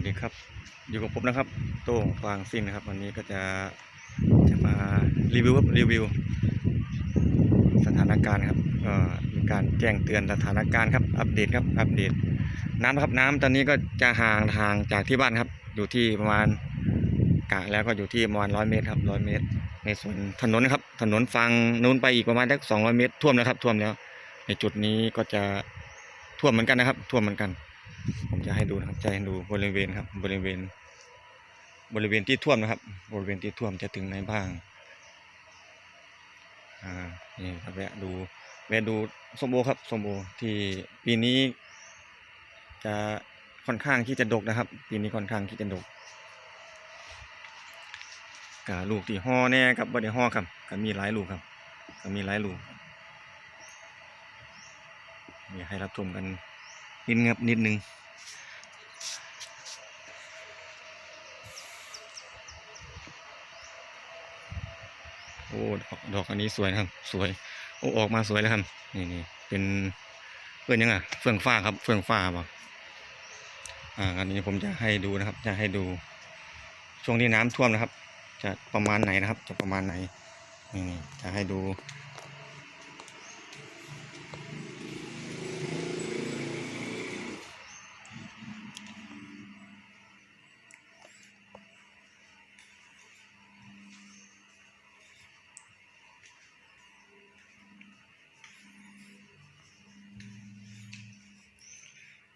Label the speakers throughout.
Speaker 1: วัสดีครับอยู่กับผมนะครับ โต้งฟางซิ่งนะครับ วันนี้ก็จะจะมารีวิวรีวิว สถานการณ์ครับก็มีการแจ้งเตือนสถานการณ์ครับอัปเดตครับอัปเดต น้ำครับน้ำตอนนี้ก็จะห่างห่างจากที่บ้านครับ อยู่ที่ประมาณกะแล้วก็อยู่ที่ประมาณร้อยเมตรครับร้อยเมตร ในส่วนถนนนะครับ ถนนฝั่งนู้นไปอีกประมาณสักสองร้อยเมตรท่วมแล้วครับท่วมแล้ว ในจุดนี้ก็จะท่วมเหมือนกันนะครับ ท่วมเหมือนกัน ผมจะให้ดูนะครับจะให้ดูบริเวณครับ บริเวณ บริเวณที่ท่วมนะครับ บริเวณที่ท่วมจะถึงไหนบ้างอ่านี่ครับแวะดูแวะดูส้มโอครับส้มโอที่ปีนี้ จะค่อนข้างที่จะดกนะครับ ปีนี้ค่อนข้างที่จะดกกาลูกที่ห่อแน่ครับบ่ได้ห่อครับก็มีหลายลูกครับก็มีหลายลูกอยากให้รับชมกัน นิดนึงครับนิดนึงโอ้ดอกดอกอันนี้สวยนะครับ สวย โอ้ออกมาสวยแล้วครับนี่นี่เป็นเพื่อนยังอะเฟื่องฟ้าครับ เฟื่องฟ้าบ่อ่าอันนี้ผมจะให้ดูนะครับ จะให้ดู ช่วงที่น้ำท่วมนะครับ จะประมาณไหนนะครับ จะประมาณไหนนี่นี่จะให้ดู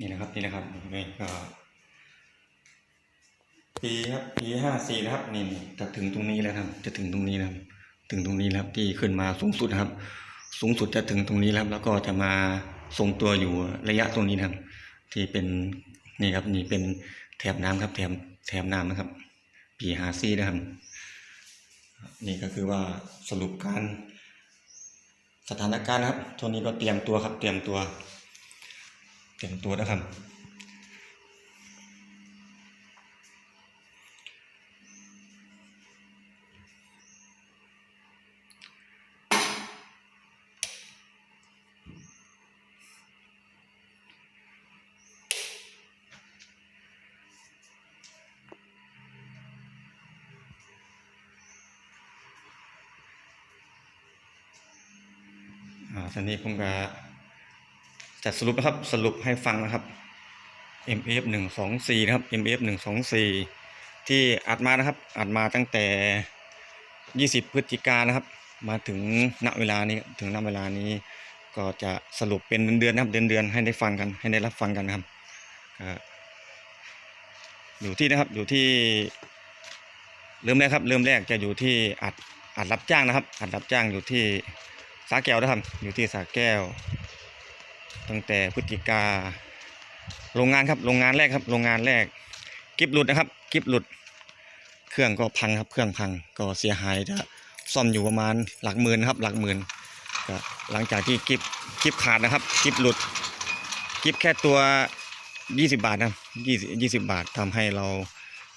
Speaker 1: นี่นะครับนี่นะครับนี่ก็ปีครับปีห้าสี่นะครับนี่จะถึงตรงนี้แล้วครับ จะถึงตรงนี้แล้วครับถึงตรงนี้แล้วครับที่ขึ้นมาสูงสุดครับ สูงสุดจะถึงตรงนี้แล้วแล้วก็จะมาทรงตัวอยู่ระยะตรงนี้นะครับ ที่เป็นนี่ครับนี่เป็นแถบน้ำครับ แถบแถบน้ำนะครับ ปีห้าสี่นะครับ นี่ก็คือว่าสรุปการสถานการณ์ครับช่วนี้ก็เตรียมตัวครับ เตรียมตัว เตรียมตัวนะครับอ่าตอนนี้ผมก็ จะสรุปนะครับสรุปให้ฟังนะครับ MF หนึ่งสองสี่นะครับ MF หนึ่งสองสี่ที่อัดมานะครับ อัดมาตั้งแต่ยี่สิบพฤศจิกายนนะครับ มาถึงณเวลานี้ถึงณเวลานี้ก็จะสรุปเป็นเดือนๆนะครับเดือนๆให้ได้ฟังกันให้ได้รับฟังกันนะครับอยู่ที่นะครับอยู่ที่เริ่มแรกครับ เริ่มแรกจะอยู่ที่อัดอัดรับจ้างนะครับ อัดรับจ้างอยู่ที่สาแก้วนะครับอยู่ที่สาแก้ว ตั้งแต่พฤศจิกา โรงงานครับ โรงงานแรกครับ โรงงานแรก กิฟหลุดนะครับกิฟหลุด เครื่องก็พังครับ เครื่องพังก็เสียหายจะซ่อมอยู่ประมาณหลักหมื่นครับ หลักหมื่นก็หลังจากที่กิฟกิฟขาดนะครับ กิฟหลุด กิฟแค่ตัว 20 บาทนะ20 20 บาททำให้เรา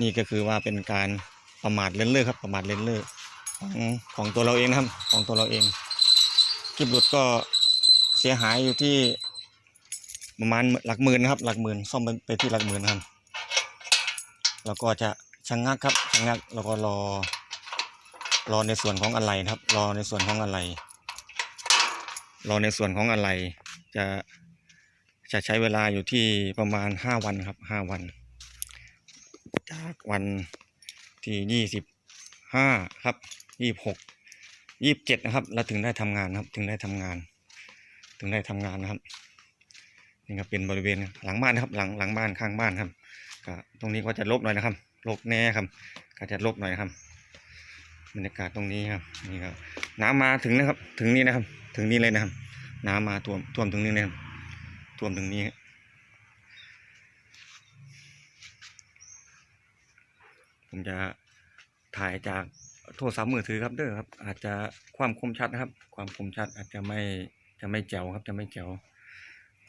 Speaker 1: นี่ก็คือว่าเป็นการประมาทเล่นเล่อครับ ประมาทเล่นเล่อของของตัวเราเองนะครับ ของตัวเราเองกิฟหลุดก็เสียหายอยู่ที่ ประมาณหลักหมื่นนะครับ หลักหมื่นซ่อมไปไปที่หลักหมื่นครับแล้วก็จะชะงงักครับชะงงักแล้วก็รอ รอในส่วนของอะไรครับ รอในส่วนของอะไร รอในส่วนของอะไร จะจะใช้เวลาอยู่ที่ประมาณห้าวันครับห้าวัน จากวันที่ยี่สิบห้าครับยี่หกยี่บเจ็ดนะครับแล้วถึงได้ทำงานครับ ถึงได้ทำงาน ถึงได้ทำงานนะครับ นี่ครับเป็นบริเวณหลังบ้านนะครับ หลังหลังบ้านข้างบ้านครับก็ตรงนี้ก็จะรกหน่อยนะครับรกแน่ครับ ก็จะรกหน่อยครับบรรยากาศตรงนี้ครับนี่ครับน้ำมาถึงนะครับ ถึงนี่นะครับ ถึงนี่เลยนะครับ น้ำมาท่วมท่วมถึงนี่เลยครับท่วมถึงนี้ผมจะถ่ายจากโทรศัพท์มือถือครับเด้อครับ อาจจะความคมชัดนะครับ ความคมชัดอาจจะไม่จะไม่แจ๋วครับจะไม่แจ๋ว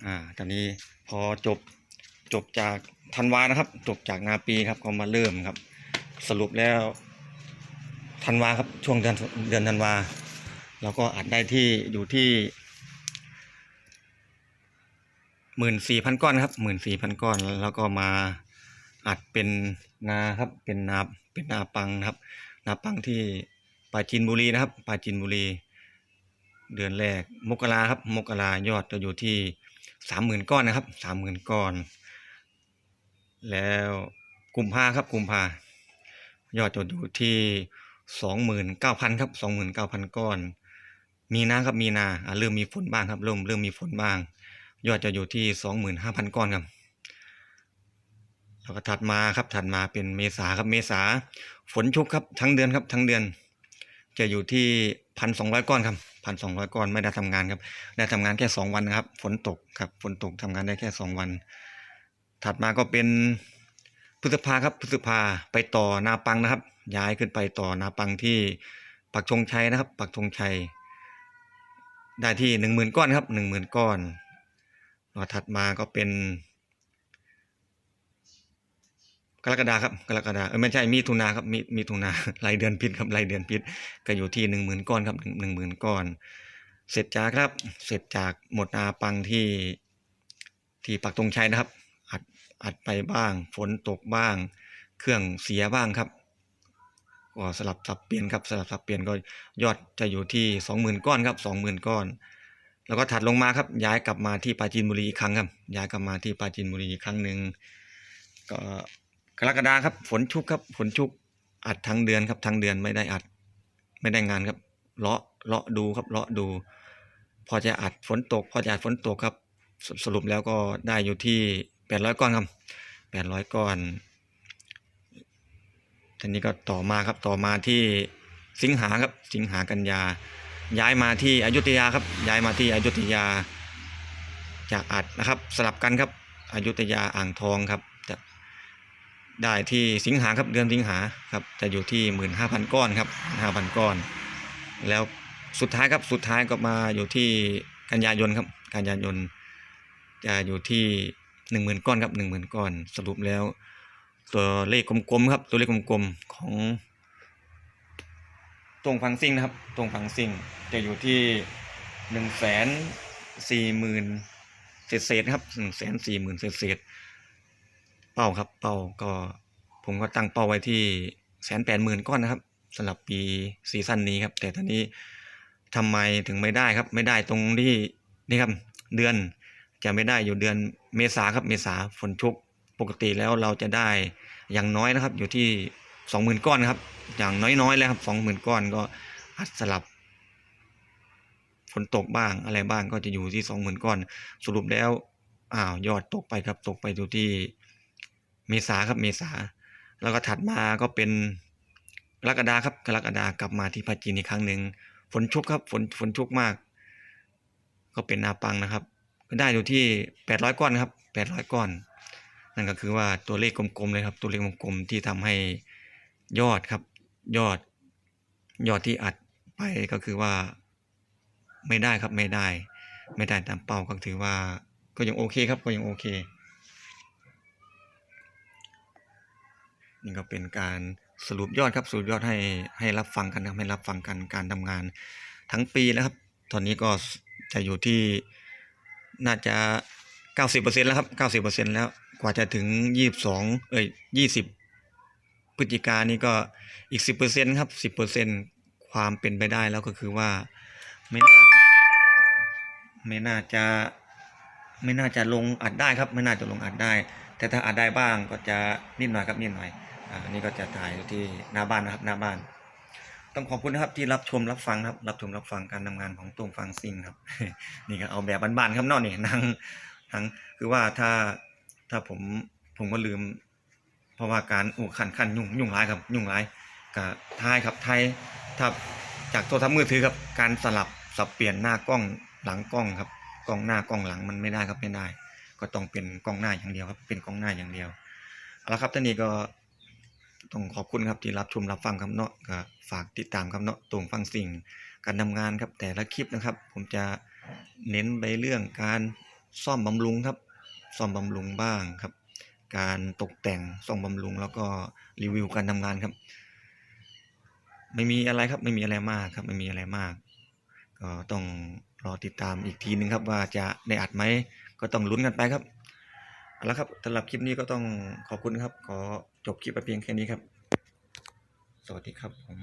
Speaker 1: อ่าตอนนี้พอจบจบจากธันวานะครับ จบจากนาปีครับก็มาเริ่มครับ สรุปแล้วธันวาครับช่วงเดือนเดือนธันวาเราก็อัดได้ที่อยู่ที่หมื่นสี่พันก้อนครับหมื่นสี่พันก้อนแล้วก็มาอัดเป็นนาครับ เป็นนาเป็นนาปังครับ นาปังที่ปราจีนบุรีนะครับปราจีนบุรี เดือนแรกมกราครับ มกรายอดจะอยู่ที่ สามหมื่นก้อนนะครับสามหมื่นก้อน แล้วกลุ่มภาครับกลุ่มภายอดจะอยู่ที่สองหมื่นเก้าพันครับสองหมื่นเก้าพันก้อน มีนาครับมีนาอะเริ่มมีฝนบ้างครับเริ่มเริ่มมีฝนบ้าง ยอดจะอยู่ที่สองหมื่นห้าพันก้อนครับแล้วก็ถัดมาครับถัดมาเป็นเมษาครับเมษาฝนชุกครับทั้งเดือนครับทั้งเดือน จะอยู่ที่พันสองร้อยก้อนครับ พันสองร้อยก้อนไม่ได้ทำงานครับ ได้ทำงานแค่สองวันนะครับ ฝนตกครับ ฝนตกทำงานได้แค่สองวัน ถัดมาก็เป็นพฤษภาครับพฤษภาไปต่อนาปังนะครับ ย้ายขึ้นไปต่อนาปังที่ปักธงชัยนะครับ ปักธงชัย ได้ที่หนึ่งหมื่นก้อนครับหนึ่งหมื่นก้อนแล้วถัดมาก็เป็น กรกฎาครับกรกฎาเออไม่ใช่มีถุนาครับมีมีถุนารายเดือนพิษครับรายเดือนพิษก็อยู่ที่หนึ่งหมื่นก้อนครับหนึ่งหนึ่งหมื่นก้อน เสร็จจากครับ เสร็จจากหมดนาปังที่ที่ปักตรงชัยนะครับ อัดอัดไปบ้าง ฝนตกบ้าง เครื่องเสียบ้างครับก็สลับสับเปลี่ยนครับสลับสับเปลี่ยนก็ยอดจะอยู่ที่สองหมื่นก้อนครับสองหมื่นก้อน แล้วก็ถัดลงมาครับ ย้ายกลับมาที่ปราจีนบุรีอีกครั้งครับ ย้ายกลับมาที่ปราจีนบุรีอีกครั้งหนึ่งก็ กรกฎาครับ ฝนชุกครับ ฝนชุก อัดทั้งเดือนครับทั้งเดือนไม่ได้อัด ไม่ได้งานครับเลาะเลาะดูครับเลาะดู พอจะอัดฝนตก พอจะอัดฝนตกครับสสรุปแล้วก็ได้อยู่ที่แปดร้อยก้อนครับแปดร้อยก้อนทีนี้ก็ต่อมาครับต่อมาที่สิงหาครับสิงหากันยา ย้ายมาที่อยุธยาครับ ย้ายมาที่อยุธยาจากอัดนะครับ สลับกันครับอยุธยาอ่างทองครับ ได้ที่สิงหาครับเดือนสิงหาครับจะอยู่ที่หมื่นห้าพันก้อนครับห้าพันก้อน แล้วสุดท้ายครับสุดท้ายก็มาอยู่ที่กันยายนครับกันยายนจะอยู่ที่หนึ่งหมื่นก้อนครับหนึ่งหมื่นก้อน สรุปแล้วตัวเลขกลมๆครับตัวเลขกลมๆของตรงฟังซิ่งนะครับตรงฟังซิ่งจะอยู่ที่หนึ่งแสนสี่หมื่นเศษๆครับหนึ่งแสนสี่หมื่นเศษๆเป้าครับ เป้าก็ผมก็ตั้งเป้าไว้ที่แสนแปดหมื่นก้อนนะครับสำหรับปีซีซั่นนี้ครับ แต่ตอนนี้ทำไมถึงไม่ได้ครับ ไม่ได้ตรงที่นี่ครับเดือนจะไม่ได้อยู่เดือนเมษาครับเมษาฝนชุกปกติแล้วเราจะได้อย่างน้อยนะครับ อยู่ที่สองหมื่นก้อนครับ อย่างน้อยๆเลยครับสองหมื่นก้อนก็อัดสลับฝนตกบ้างอะไรบ้างก็จะอยู่ที่สองหมื่นก้อน สรุปแล้วอ้าวยอดตกไปครับตกไปอยู่ที่ เมษาครับเมษา แล้วก็ถัดมาก็เป็นกรกฎาครับกรกฎากลับมาที่ปาจีนอีกครั้งหนึ่งฝนชุกครับฝนฝนชุกมาก ก็เป็นนาปังนะครับ ก็ได้อยู่ที่แปดร้อยก้อนครับแปดร้อยก้อน นั่นก็คือว่าตัวเลขกลมๆเลยครับ ตัวเลขกลมๆที่ทำให้ยอดครับ ยอด ยอดที่อัดไปก็คือว่า ไม่ได้ครับไม่ได้ ไม่ได้ตามเป้าก็ถือว่าก็ยังโอเคครับก็ยังโอเค นี่ก็เป็นการสรุปยอดครับสรุปยอดให้ให้รับฟังกันนะครับให้รับฟังกันการทำงานทั้งปีแล้วครับ ตอนนี้ก็จะอยู่ที่น่าจะ 90%แล้วครับ 90%แล้วกว่าจะถึง 22 เอ้ย 20 พฤศจิกายนนี่ก็อีก 10%ครับ 10%ความเป็นไปได้แล้วก็คือว่าไม่น่าไม่น่าจะ ไม่น่าจะลงอัดได้ครับ ไม่น่าจะลงอัดได้ แต่ถ้าอัดได้บ้างก็จะนิดหน่อยครับนิดหน่อย อันนี้ก็จะถ่ายที่หน้าบ้านนะครับหน้าบ้าน ต้องขอบคุณนะครับที่รับชมรับฟังครับ รับชมรับฟังการทำงานของตุ้งฟังซิงครับ นี่ก็เอาแบบบ้านๆครับนอกนี่นั่งนั่งคือว่าถ้าถ้าผมผมก็ลืม เพราะว่าการอู้ขันขันยุ่งยุ่งร้ายครับ ยุ่งร้ายกับทายครับไทยถ้าจากโทรศัพท์มือถือครับการสลับสับเปลี่ยนหน้ากล้องหลังกล้องครับกล้องหน้ากล้องหลังมันไม่ได้ครับไม่ได้ ก็ต้องเป็นกล้องหน้าอย่างเดียวครับ เป็นกล้องหน้าอย่างเดียวเอาละครับท่านนี้ก็ ต้องขอบคุณครับที่รับชมรับฟังครับเนาะก็ฝากติดตามครับเนาะตรงฟังสิ่งการทำงานครับแต่ละคลิปนะครับ ผมจะเน้นไปเรื่องการซ่อมบำรุงครับ ซ่อมบำรุงบ้างครับ การตกแต่งซ่อมบำรุง แล้วก็รีวิวการทำงานครับ ไม่มีอะไรครับไม่มีอะไรมากครับไม่มีอะไรมาก ก็ต้องรอติดตามอีกทีนึงครับว่าจะได้อัดไหมก็ต้องลุ้นกันไปครับ เอาละครับสำหรับคลิปนี้ก็ต้องขอบคุณครับ ขอจบคลิปไปเพียงแค่นี้ครับ สวัสดีครับผม